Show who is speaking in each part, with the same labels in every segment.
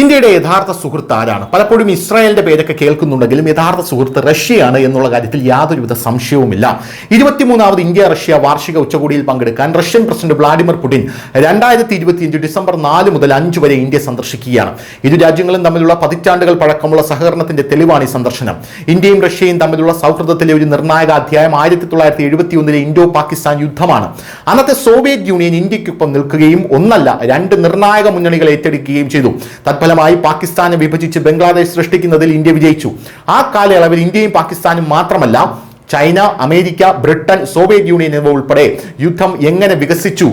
Speaker 1: ഇന്ത്യയുടെ യഥാർത്ഥ സുഹൃത്ത് ആരാണ്? പലപ്പോഴും ഇസ്രായേലിന്റെ പേരൊക്കെ കേൾക്കുന്നുണ്ടെങ്കിലും യഥാർത്ഥ സുഹൃത്ത് റഷ്യയാണ് എന്നുള്ള കാര്യത്തിൽ യാതൊരുവിധ സംശയവുമില്ല. ഇരുപത്തിമൂന്നാമത് ഇന്ത്യ റഷ്യ വാർഷിക ഉച്ചകോടിയിൽ പങ്കെടുക്കാൻ റഷ്യൻ പ്രസിഡന്റ് വ്ളാഡിമിർ പുടിൻ രണ്ടായിരത്തി ഇരുപത്തിയഞ്ച് ഡിസംബർ നാല് മുതൽ അഞ്ച് വരെ ഇന്ത്യ സന്ദർശിക്കുകയാണ്. ഇരു രാജ്യങ്ങളും തമ്മിലുള്ള പതിറ്റാണ്ടുകൾ പഴക്കമുള്ള സഹകരണത്തിന്റെ തെളിവാണ് ഈ സന്ദർശനം. ഇന്ത്യയും റഷ്യയും തമ്മിലുള്ള സൗഹൃദത്തിലെ ഒരു നിർണായക അധ്യായം ആയിരത്തി തൊള്ളായിരത്തി എഴുപത്തി ഇൻഡോ പാകിസ്ഥാൻ യുദ്ധമാണ്. അന്നത്തെ സോവിയറ്റ് യൂണിയൻ ഇന്ത്യക്കൊപ്പം നിൽക്കുകയും ഒന്നല്ല രണ്ട് നിർണായക മുന്നണികൾ ഏറ്റെടുക്കുകയും ചെയ്തു. തത്ഫലമായി പാകിസ്ഥാനെ വിഭജിച്ച് ബംഗ്ലാദേശ് സൃഷ്ടിക്കുന്നതിൽ ഇന്ത്യ വിജയിച്ചു. ആ കാലയളവിൽ ഇന്ത്യയും പാകിസ്ഥാനും മാത്രമല്ല China America Britain Soviet Union എന്നിവ ഉൾപ്പെടെ യുദ്ധം എങ്ങനെ വികസിച്ചു?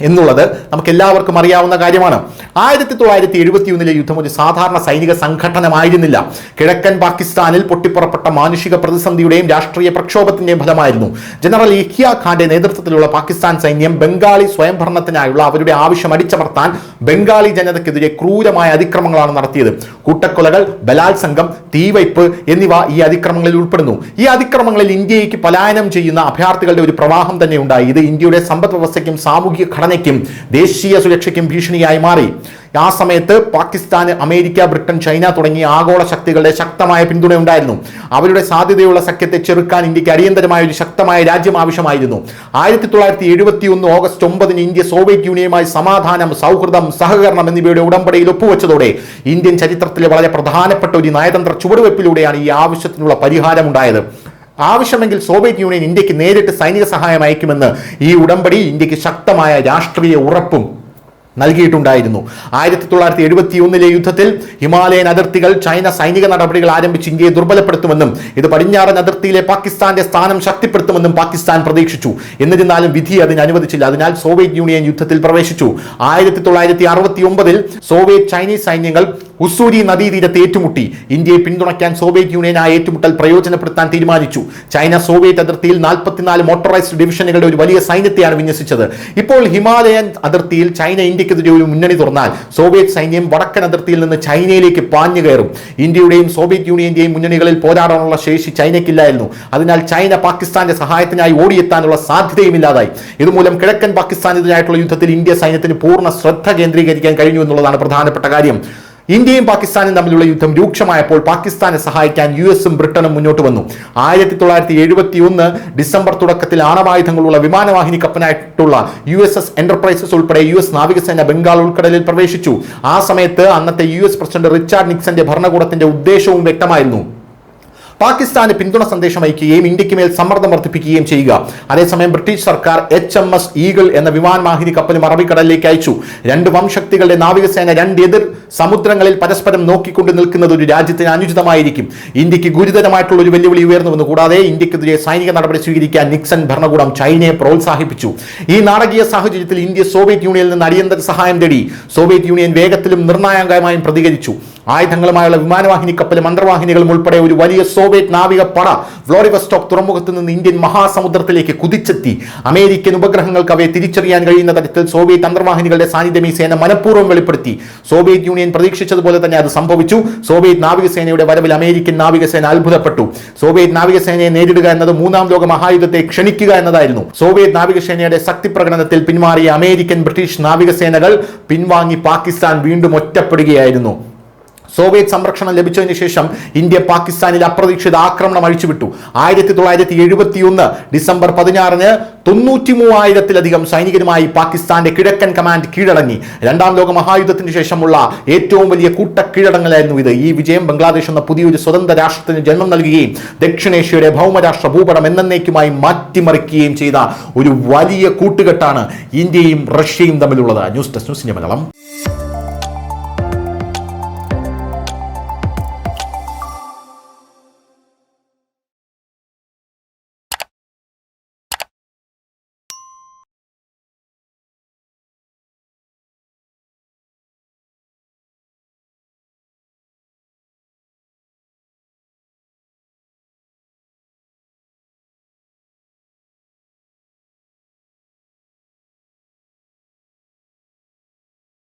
Speaker 1: എന്നുള്ളത് നമുക്ക് എല്ലാവർക്കും അറിയാവുന്ന കാര്യമാണ്. ആയിരത്തി തൊള്ളായിരത്തി എഴുപത്തി ഒന്നിലെ യുദ്ധം ഒരു സാധാരണ സൈനിക സംഘടനമായിരുന്നില്ല. കിഴക്കൻ പാകിസ്ഥാനിൽ പൊട്ടിപ്പുറപ്പെട്ട മാനുഷിക പ്രതിസന്ധിയുടെയും രാഷ്ട്രീയ പ്രക്ഷോഭത്തിന്റെയും ഫലമായിരുന്നു. ജനറൽ ഇഖ്യ ഖാന്റെ നേതൃത്വത്തിലുള്ള പാകിസ്ഥാൻ സൈന്യം ബംഗാളി സ്വയംഭരണത്തിനായുള്ള അവരുടെ ആവശ്യം അടിച്ചമർത്താൻ ബംഗാളി ജനതയ്ക്കെതിരെ ക്രൂരമായ അതിക്രമങ്ങളാണ് നടത്തിയത്. കൂട്ടക്കൊലകൾ ബലാത്സംഗം തീവയ്പ് എന്നിവ ഈ അതിക്രമങ്ങളിൽ ഉൾപ്പെടുന്നു. ഈ അതിക്രമങ്ങളിൽ ഇന്ത്യയ്ക്ക് പലായനം ചെയ്യുന്ന അഭയാർത്ഥികളുടെ ഒരു പ്രവാഹം തന്നെ ഉണ്ടായി. ഇത് ഇന്ത്യയുടെ സമ്പദ് വ്യവസ്ഥയ്ക്കും സാമൂഹിക ഘടനയ്ക്കും ദേശീയ സുരക്ഷയ്ക്കും ഭീഷണിയായി മാറി. ആ സമയത്ത് പാകിസ്ഥാന് അമേരിക്ക ബ്രിട്ടൻ ചൈന തുടങ്ങിയ ആഗോള ശക്തികളുടെ ശക്തമായ പിന്തുണ ഉണ്ടായിരുന്നു. അവരുടെ സാധ്യതയുള്ള സഖ്യത്തെ ചെറുക്കാൻ ഇന്ത്യയ്ക്ക് അടിയന്തരമായ ഒരു ശക്തമായ രാജ്യം ആവശ്യമായിരുന്നു. ആയിരത്തി തൊള്ളായിരത്തി എഴുപത്തി ഒന്ന് ഓഗസ്റ്റ് ഒമ്പതിന് ഇന്ത്യ സോവിയറ്റ് യൂണിയനുമായി സമാധാനം സൗഹൃദം സഹകരണം എന്നിവയുടെ ഉടമ്പടിയിൽ ഒപ്പുവെച്ചതോടെ ഇന്ത്യൻ ചരിത്രത്തിലെ വളരെ പ്രധാനപ്പെട്ട ഒരു നയതന്ത്ര ചുവടുവെപ്പിലൂടെയാണ് ഈ ആവശ്യത്തിനുള്ള പരിഹാരമുണ്ടായത്. ആവശ്യമെങ്കിൽ സോവിയറ്റ് യൂണിയൻ ഇന്ത്യയ്ക്ക് നേരിട്ട് സൈനിക സഹായം അയക്കുമെന്ന് ഈ ഉടമ്പടി ഇന്ത്യയ്ക്ക് ശക്തമായ രാഷ്ട്രീയ ഉറപ്പും നൽകിയിട്ടുണ്ടായിരുന്നു. ആയിരത്തി തൊള്ളായിരത്തി എഴുപത്തി ഒന്നിലെ യുദ്ധത്തിൽ ഹിമാലയൻ അതിർത്തികൾ ചൈന സൈനിക നടപടികൾ ആരംഭിച്ച് ഇന്ത്യയെ ദുർബലപ്പെടുത്തുമെന്നും ഇത് പടിഞ്ഞാറൻ അതിർത്തിയിലെ പാകിസ്ഥാന്റെ സ്ഥാനം ശക്തിപ്പെടുത്തുമെന്നും പാകിസ്ഥാൻ പ്രതീക്ഷിച്ചു. എന്നിരുന്നാലും വിധി അതിന് അനുവദിച്ചില്ല. അതിനാൽ സോവിയറ്റ് യൂണിയൻ യുദ്ധത്തിൽ പ്രവേശിച്ചു. ആയിരത്തി തൊള്ളായിരത്തി അറുപത്തി ഒമ്പതിൽ സോവിയറ്റ് ചൈനീസ് സൈന്യങ്ങൾ ഉസൂരി നദീതീരത്ത് ഏറ്റുമുട്ടി. ഇന്ത്യയെ പിന്തുണയ്ക്കാൻ സോവിയറ്റ് യൂണിയൻ ആ ഏറ്റുമുട്ടൽ പ്രയോജനപ്പെടുത്താൻ തീരുമാനിച്ചു. ചൈന സോവിയറ്റ് അതിർത്തിയിൽ നാൽപ്പത്തിനാല് മോട്ടോറൈസ്ഡ് ഡിവിഷനുകളുടെ ഒരു വലിയ സൈന്യത്തെയാണ് വിന്യസിച്ചത്. ഇപ്പോൾ ഹിമാലയൻ അതിർത്തിയിൽ ചൈന ഇന്ത്യക്കെതിരെ ഒരു മുന്നണി തുറന്നാൽ സോവിയറ്റ് സൈന്യം വടക്കൻ അതിർത്തിയിൽ നിന്ന് ചൈനയിലേക്ക് പാഞ്ഞു കയറും. ഇന്ത്യയുടെയും സോവിയറ്റ് യൂണിയന്റെയും മുന്നണികളിൽ പോരാടാനുള്ള ശേഷി ചൈനയ്ക്കില്ലായിരുന്നു. അതിനാൽ ചൈന പാകിസ്ഥാന്റെ സഹായത്തിനായി ഓടിയെത്താനുള്ള സാധ്യതയും ഇല്ലാതായി ഇതുമൂലം കിഴക്കൻ പാകിസ്ഥാനെതിരായിട്ടുള്ള യുദ്ധത്തിൽ ഇന്ത്യ സൈന്യത്തിന് പൂർണ ശ്രദ്ധ കേന്ദ്രീകരിക്കാൻ കഴിഞ്ഞു എന്നുള്ളതാണ് പ്രധാനപ്പെട്ട കാര്യം. ഇന്ത്യയും പാകിസ്ഥാനും തമ്മിലുള്ള യുദ്ധം രൂക്ഷമായപ്പോൾ പാകിസ്ഥാനെ സഹായിക്കാൻ യു എസും ബ്രിട്ടനും മുന്നോട്ട് വന്നു. ആയിരത്തി തൊള്ളായിരത്തി എഴുപത്തി ഒന്ന് ഡിസംബർ തുടക്കത്തിൽ ആണവായുധങ്ങളുള്ള വിമാനവാഹിനി കപ്പനായിട്ടുള്ള യു എസ് എസ് എന്റർപ്രൈസസ് ഉൾപ്പെടെ യു എസ് നാവികസേന ബംഗാൾ ഉൾക്കടലിൽ പ്രവേശിച്ചു. ആ സമയത്ത് അന്നത്തെ യു എസ് പ്രസിഡന്റ് റിച്ചാർഡ് നിക്സന്റെ ഭരണകൂടത്തിന്റെ ഉദ്ദേശവും വ്യക്തമായിരുന്നു. പാകിസ്ഥാന് പിന്തുണ സന്ദേശം അയക്കുകയും ഇന്ത്യയ്ക്ക് മേൽ സമ്മർദ്ദം വർദ്ധിപ്പിക്കുകയും ചെയ്യുക. അതേസമയം ബ്രിട്ടീഷ് സർക്കാർ എച്ച് എം എസ് ഈഗിൾ എന്ന വിമാനവാഹിനി കപ്പലും അറബിക്കടലിലേക്ക് അയച്ചു. രണ്ട് വംശക്തികളുടെ നാവികസേന രണ്ട് എതിർ സമുദ്രങ്ങളിൽ പരസ്പരം നോക്കിക്കൊണ്ട് നിൽക്കുന്നത് ഒരു രാജ്യത്തിന് അനുചിതമായിരിക്കും. ഇന്ത്യയ്ക്ക് ഗുരുതരമായിട്ടുള്ള ഒരു വെല്ലുവിളി ഉയർന്നു വന്നു കൂടാതെ ഇന്ത്യക്കെതിരെ സൈനിക നടപടി സ്വീകരിക്കാൻ നിക്സൺ ഭരണകൂടം ചൈനയെ പ്രോത്സാഹിപ്പിച്ചു. ഈ നാടകീയ സാഹചര്യത്തിൽ ഇന്ത്യ സോവിയറ്റ് യൂണിയനിൽ നിന്ന് അടിയന്തര സഹായം തേടി. സോവിയറ്റ് യൂണിയൻ വേഗത്തിലും നിർണായകമായും പ്രതികരിച്ചു. ആയുധങ്ങളുമായുള്ള വിമാനവാഹിനി കപ്പലും അന്തർവാഹിനികളും ഉൾപ്പെടെ ഒരു വലിയ സോവിയറ്റ് നാവിക പട വ്ളോഡിവസ്റ്റോക്ക് തുറമുഖത്ത് നിന്ന് ഇന്ത്യൻ മഹാസമുദ്രത്തിലേക്ക് കുതിച്ചെത്തി. അമേരിക്കൻ ഉപഗ്രഹങ്ങൾക്ക് അവയെ തിരിച്ചറിയാൻ കഴിയുന്ന തരത്തിൽ സോവിയറ്റ് അന്തർവാഹിനികളുടെ സാന്നിധ്യം ഈ സേന മനഃപൂർവം വെളിപ്പെടുത്തി. സോവിയറ്റ് യൂണിയൻ പ്രതീക്ഷിച്ചതുപോലെ തന്നെ അത് സംഭവിച്ചു. സോവിയറ്റ് നാവികസേനയുടെ വരവിൽ അമേരിക്കൻ നാവികസേന അത്ഭുതപ്പെട്ടു. സോവിയറ്റ് നാവികസേനയെ നേരിടുക എന്നത് മൂന്നാം ലോക മഹായുദ്ധത്തെ ക്ഷണിക്കുക എന്നതായിരുന്നു. സോവിയറ്റ് നാവികസേനയുടെ ശക്തി പ്രകടനത്തിൽ പിന്മാറിയ അമേരിക്കൻ ബ്രിട്ടീഷ് നാവികസേനകൾ പിൻവാങ്ങി പാകിസ്ഥാൻ വീണ്ടും ഒറ്റപ്പെടുകയായിരുന്നു. സോവിയറ്റ് സംരക്ഷണം ലഭിച്ചതിന് ശേഷം ഇന്ത്യ പാകിസ്ഥാനിൽ അപ്രതീക്ഷിത ആക്രമണം അഴിച്ചുവിട്ടു. ആയിരത്തി തൊള്ളായിരത്തി എഴുപത്തി ഒന്ന് ഡിസംബർ പതിനാറിന് തൊണ്ണൂറ്റി മൂവായിരത്തിലധികം സൈനികരുമായി പാകിസ്ഥാന്റെ കിഴക്കൻ കമാൻഡ് കീഴടങ്ങി. രണ്ടാം ലോക മഹായുദ്ധത്തിന് ശേഷമുള്ള ഏറ്റവും വലിയ കൂട്ട കീഴടങ്ങലായിരുന്നു ഇത്. ഈ വിജയം ബംഗ്ലാദേശ് എന്ന പുതിയൊരു സ്വതന്ത്ര രാഷ്ട്രത്തിന് ജന്മം നൽകുകയും ദക്ഷിണേഷ്യയുടെ ഭൗമരാഷ്ട്ര ഭൂപടം എന്നേക്കുമായി മാറ്റിമറിക്കുകയും ചെയ്ത ഒരു വലിയ കൂട്ടുകെട്ടാണ് ഇന്ത്യയും റഷ്യയും തമ്മിലുള്ളത്. ന്യൂസ് ഡെസ്ക് ന്യൂസിന്റെ മലയാളം.